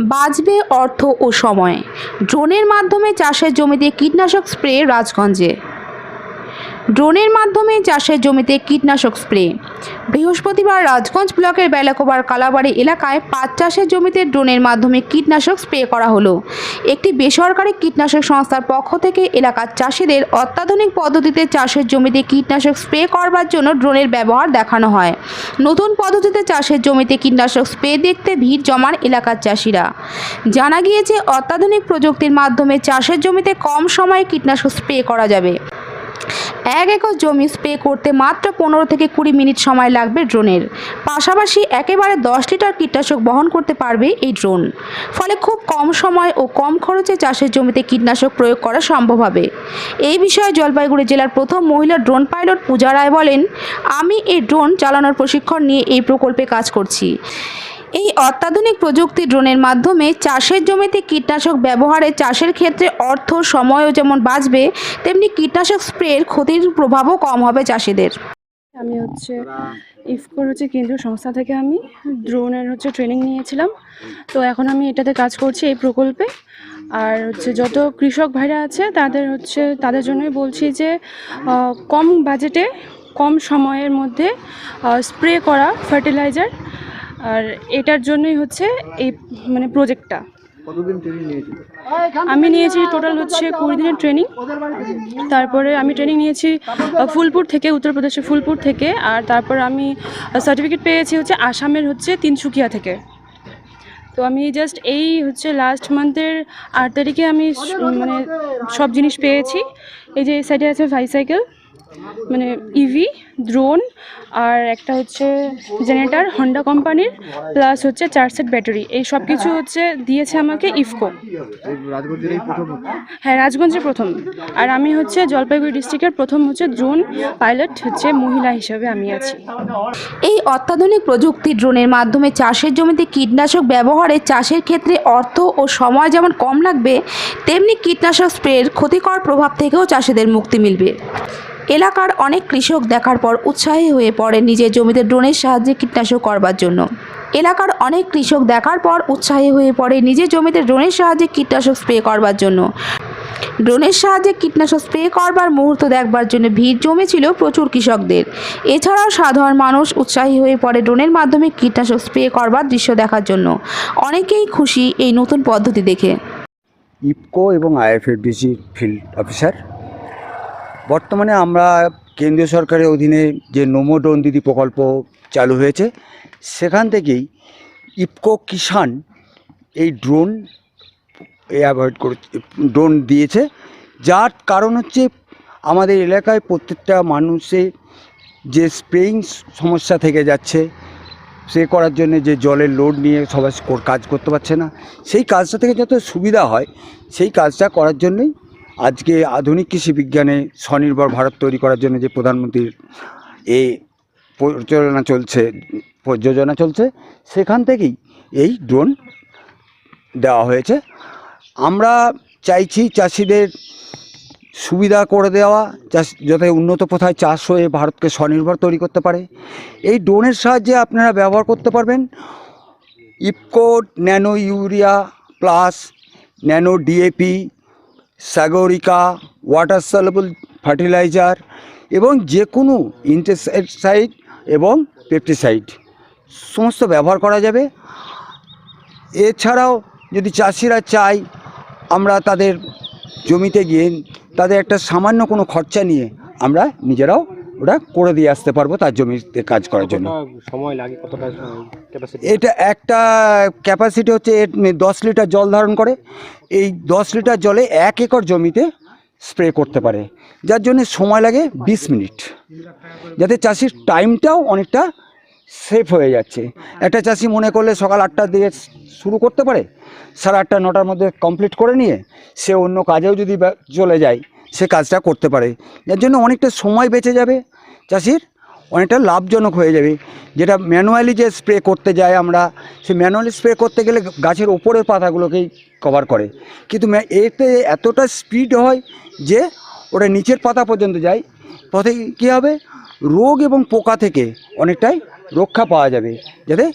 বাঁচবে অর্থ ও সময়। ড্রোনের মাধ্যমে চাষের জমিতে কীটনাশক স্প্রে রাজগঞ্জে। ড্রোনের মাধ্যমে চাষের জমিতে কীটনাশক স্প্রে। বৃহস্পতিবার রাজগঞ্জ ব্লকের বেলাকোবার কালাবাড়ি এলাকায় পাট চাষের জমিতে ড্রোনের মাধ্যমে কীটনাশক স্প্রে করা হলো। একটি বেসরকারি কীটনাশক সংস্থার পক্ষ থেকে এলাকার চাষিদের অত্যাধুনিক পদ্ধতিতে চাষের জমিতে কীটনাশক স্প্রে করবার জন্য ড্রোনের ব্যবহার দেখানো হয়। নতুন পদ্ধতিতে চাষের জমিতে কীটনাশক স্প্রে দেখতে ভিড় জমান এলাকার চাষিরা। জানা গিয়েছে, অত্যাধুনিক প্রযুক্তির মাধ্যমে চাষের জমিতে কম সময়ে কীটনাশক স্প্রে করা যাবে। এক একর জমি স্প্রে করতে মাত্র পনেরো থেকে কুড়ি মিনিট সময় লাগবে ড্রোনের। পাশাপাশি একেবারে দশ লিটার কীটনাশক বহন করতে পারবে এই ড্রোন। ফলে খুব কম সময় ও কম খরচে চাষের জমিতে কীটনাশক প্রয়োগ করা সম্ভব হবে। এই বিষয়ে জলপাইগুড়ি জেলার প্রথম মহিলা ড্রোন পাইলট পূজা রায় বলেন, আমি এই ড্রোন চালানোর প্রশিক্ষণ নিয়ে এই প্রকল্পে কাজ করছি। এই অত্যাধুনিক প্রযুক্তি ড্রোনের মাধ্যমে চাষের জমিতে কীটনাশক ব্যবহারে চাষের ক্ষেত্রে অর্থ, সময়ও যেমন বাঁচবে, তেমনি কীটনাশক স্প্রের ক্ষতির প্রভাবও কম হবে চাষিদের। আমি হচ্ছে ইফকোর হচ্ছে কেন্দ্রীয় সংস্থা থেকে আমি ড্রোনের হচ্ছে ট্রেনিং নিয়েছিলাম। তো এখন আমি এটাতে কাজ করছি এই প্রকল্পে। আর হচ্ছে যত কৃষক ভাইরা আছে, তাদের হচ্ছে, তাদের জন্যই বলছি যে কম বাজেটে, কম সময়ের মধ্যে স্প্রে করা ফার্টিলাইজার আর এটার জন্যই হচ্ছে এই মানে প্রজেক্টটা আমি নিয়েছি টোটাল হচ্ছে কুড়ি দিনের ট্রেনিং তারপরে আমি ট্রেনিং নিয়েছি ফুলপুর থেকে উত্তরপ্রদেশের ফুলপুর থেকে। আর তারপর আমি সার্টিফিকেট পেয়েছি হচ্ছে আসামের হচ্ছে তিনসুকিয়া থেকে। তো আমি জাস্ট এই হচ্ছে লাস্ট মান্থের আট তারিখে আমি মানে সব জিনিস পেয়েছি। এই যে এই সাইডে আছে বাইসাইকেল মানে ইভি ড্রোন আর একটা হচ্ছে জেনারেটার হন্ডা কোম্পানির প্লাস হচ্ছে চার সেট ব্যাটারি এই সব কিছু হচ্ছে দিয়েছে আমাকে ইফকো রাজগঞ্জের হ্যাঁ রাজগঞ্জে প্রথম। আর আমি হচ্ছে জলপাইগুড়ি ডিস্ট্রিক্টের প্রথম হচ্ছে ড্রোন পাইলট হচ্ছে মহিলা হিসেবে আমি আছি। এই অত্যাধুনিক প্রযুক্তি ড্রোনের মাধ্যমে চাষের জমিতে কীটনাশক ব্যবহারে চাষের ক্ষেত্রে অর্থ ও সময় যেমন কম লাগবে, তেমনি কীটনাশক স্প্রের ক্ষতিকর প্রভাব থেকেও চাষিদের মুক্তি মিলবে। এলাকার অনেক কৃষক দেখার পর উৎসাহী হয়ে পড়ে নিজের জমিতে ড্রোনের সাহায্যে কীটনাশক করবার জন্য। এলাকার অনেক কৃষক দেখার পর উৎসাহী হয়ে পড়ে নিজের জমিতে ড্রোনের সাহায্যে কীটনাশক স্প্রে করবার জন্য। ড্রোনের সাহায্যে কীটনাশক স্প্রে করবার মুহূর্ত দেখবার জন্য ভিড় জমেছিল প্রচুর কৃষকদের। এছাড়াও সাধারণ মানুষ উৎসাহী হয়ে পড়ে ড্রোনের মাধ্যমে কীটনাশক স্প্রে করবার দৃশ্য দেখার জন্য। অনেকেই খুশি এই নতুন পদ্ধতি দেখে। ইফকো এবং আইএফএডিসির ফিল্ড অফিসার বর্তমানে আমরা কেন্দ্রীয় সরকারের অধীনে যে নমো ড্রোন দিদি প্রকল্প চালু হয়েছে, সেখান থেকেই ইফকো কিষান এই ড্রোন অ্যাভয়েড করে ড্রোন দিয়েছে। যার কারণ হচ্ছে আমাদের এলাকায় প্রত্যেকটা মানুষের যে স্প্রেইং সমস্যা থেকে যাচ্ছে, সে করার জন্য যে জলের লোড নিয়ে সবাই কাজ করতে পারছে না। সেই কাজটা থেকে যত সুবিধা হয়, সেই কাজটা করার জন্যই আজকে আধুনিক কৃষি বিজ্ঞানে স্বনির্ভর ভারত তৈরি করার জন্য যে প্রধানমন্ত্রীর এই পরিচালনা চলছে প- যোজনা চলছে, সেখান থেকেই এই ড্রোন দেওয়া হয়েছে। আমরা চাইছি চাষিদের সুবিধা করে দেওয়া, চাষ যাতে উন্নত প্রথায় চাষ হয়ে ভারতকে স্বনির্ভর তৈরি করতে পারে। এই ড্রোনের সাহায্যে আপনারা ব্যবহার করতে পারবেন IFFCO nano urea plus nano DAP Sagarika water soluble fertiliser এবং যে কোনো ইনসেকটিসাইড এবং পেপটিসাইড সমস্ত ব্যবহার করা যাবে। এছাড়াও যদি চাষিরা চায়, আমরা তাদের জমিতে গিয়ে তাদের একটা সামান্য কোনো খরচা নিয়ে আমরা নিজেরাও ওটা করে দিয়ে আসতে পারব তার জমিতে কাজ করার জন্য। সময় লাগে? কতটা ক্যাপাসিটি এটা একটা ক্যাপাসিটি হচ্ছে দশ লিটার জল ধারণ করে। এই দশ লিটার জলে এক একর জমিতে স্প্রে করতে পারে। যার জন্য সময় লাগে বিশ মিনিট। যাতে চাষির টাইমটাও অনেকটা সেফ হয়ে যাচ্ছে। একটা চাষি মনে করলে সকাল আটটা দিয়ে শুরু করতে পারে সাড়ে আটটা নটার মধ্যে কমপ্লিট করে নিয়ে সে অন্য কাজেও যদি চলে যায় সে কাজটা করতে পারে। যার জন্য অনেকটা সময় বেঁচে যাবে চাষির, অনেকটা লাভজনক হয়ে যাবে। যেটা ম্যানুয়ালি যে স্প্রে করতে যাই আমরা, সে ম্যানুয়ালি স্প্রে করতে গেলে গাছের ওপরের পাতাগুলোকেই কভার করে। কিন্তু এতে এতটা স্পিড হয় যে ওটা নিচের পাতা পর্যন্ত যায়। পথে কী হবে? রোগ এবং পোকা থেকে অনেকটাই রক্ষা পাওয়া যাবে। যাতে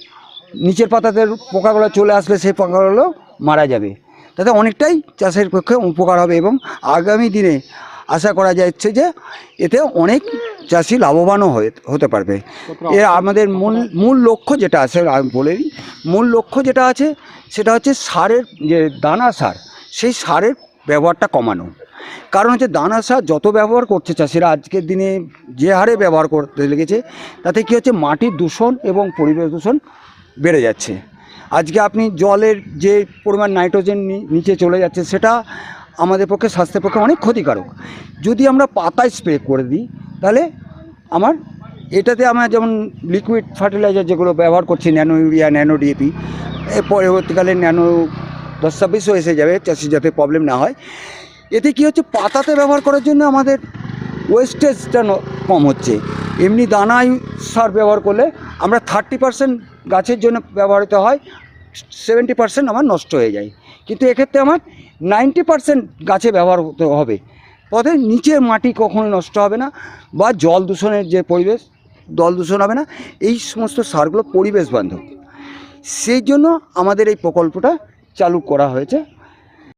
নিচের পাতাতে পোকাগুলো চলে আসলে সেই পোকাগুলো মারা যাবে। তাতে অনেকটাই চাষের পক্ষে উপকার হবে এবং আগামী দিনে আশা করা যাচ্ছে যে এতে অনেক চাষি লাভবানও হতে পারবে। এ আমাদের মূল মূল লক্ষ্য যেটা আছে, আমি বলে মূল লক্ষ্য যেটা আছে সেটা হচ্ছে সারের যে দানা সার, সেই সারের ব্যবহারটা কমানো। কারণ হচ্ছে দানা সার যত ব্যবহার করছে চাষিরা, আজকের দিনে যে হারে ব্যবহার করতে লেগেছে, তাতে কী হচ্ছে মাটির দূষণ এবং পরিবেশ দূষণ বেড়ে যাচ্ছে। আজকে আপনি জলের যে পরিমাণ নাইট্রোজেন নিচে চলে যাচ্ছে সেটা আমাদের পক্ষে, স্বাস্থ্যের পক্ষে অনেক ক্ষতিকারক। যদি আমরা পাতায় স্প্রে করে দিই, তাহলে আমার এটাতে আমরা যেমন লিকুইড ফার্টিলাইজার যেগুলো ব্যবহার করছি ন্যানো ইউরিয়া ন্যানো ডিএপি পরবর্তীকালে ন্যানো দশ ছাব্বিশও এসে যাবে চাষি যাতে প্রবলেম না হয়। এতে কী হচ্ছে, পাতাতে ব্যবহার করার জন্য আমাদের ওয়েস্টেজটা কম হচ্ছে। এমনি দানায় সার ব্যবহার করলে আমরা থার্টি পার্সেন্ট গাছের জন্য ব্যবহৃত হয় সেভেন্টি পার্সেন্ট আমার নষ্ট হয়ে যায়। কিন্তু এক্ষেত্রে আমার নাইনটি পার্সেন্ট গাছে ব্যবহার হতে হবে। পথে নিচের মাটি কখনো নষ্ট হবে না বা জল দূষণের যে পরিবেশ, জল দূষণ হবে না, এই সমস্ত সারগুলো পরিবেশ বান্ধব সেই জন্য আমাদের এই প্রকল্পটা চালু করা হয়েছে।